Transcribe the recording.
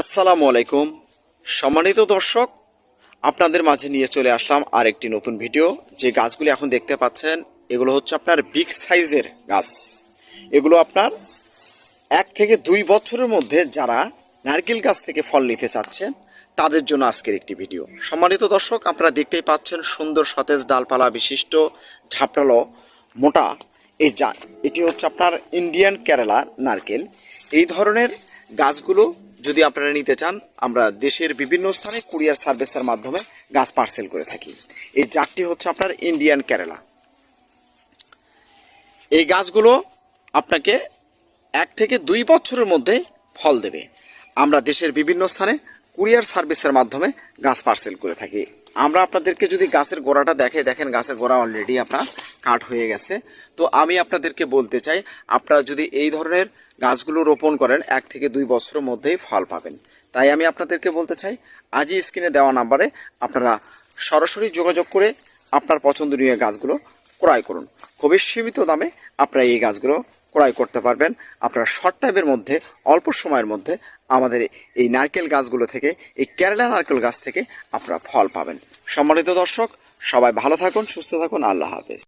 আসসালামু আলাইকুম। সম্মানিত দর্শক, আপনাদের মাঝে নিয়ে চলে আসলাম আর একটি নতুন ভিডিও। যে গাছগুলি এখন দেখতে পাচ্ছেন, এগুলো হচ্ছে আপনার বিগ সাইজের গাছ। এগুলো আপনার এক থেকে দুই বছরের মধ্যে যারা নারকেল গাছ থেকে ফল নিতে চাচ্ছেন, তাদের জন্য আজকের একটি ভিডিও। সম্মানিত দর্শক, আপনারা দেখতেই পাচ্ছেন সুন্দর সতেজ ডালপালা বিশিষ্ট ঝাপড়ালো মোটা। এই যা, এটি হচ্ছে আপনার ইন্ডিয়ান কেরালা নারকেল। এই ধরনের গাছগুলো যদি আপনারা নিতে চান, আমরা দেশের বিভিন্ন স্থানে কুরিয়ার সার্ভিসের মাধ্যমে গাছ পার্সেল করে থাকি। এই জাতটি হচ্ছে আপনার ইন্ডিয়ান কেরালা। এই গাছগুলো আপনাকে এক থেকে দুই বছরের মধ্যে ফল দেবে। আমরা দেশের বিভিন্ন স্থানে কুরিয়ার সার্ভিসের মাধ্যমে গাছ পার্সেল করে থাকি। আমরা আপনাদেরকে যদি গাছের গোড়াটা দেখে দেখেন গাছের গোড়া অলরেডি আপনার কাট হয়ে গেছে। তো আমি আপনাদেরকে বলতে চাই, আপনারা যদি এই ধরনের গাছগুলো রোপণ করেন এক থেকে দুই বছরের মধ্যেই ফল পাবেন। তাই আমি আপনাদেরকে বলতে চাই, আজই স্ক্রিনে দেওয়া নাম্বারে আপনারা সরাসরি যোগাযোগ করে আপনার পছন্দনীয় গাছগুলো ক্রয় করুন। খুবই সীমিত দামে আপনারা এই গাছগুলো ক্রয় করতে পারবেন। আপনারা শর্ট টাইমের মধ্যে, অল্প সময়ের মধ্যে আমাদের এই নারকেল গাছগুলো থেকে, এই কেরালা নারকেল গাছ থেকে আপনারা ফল পাবেন। সম্মানিত দর্শক, সবাই ভালো থাকুন, সুস্থ থাকুন, আল্লাহ হাফেজ।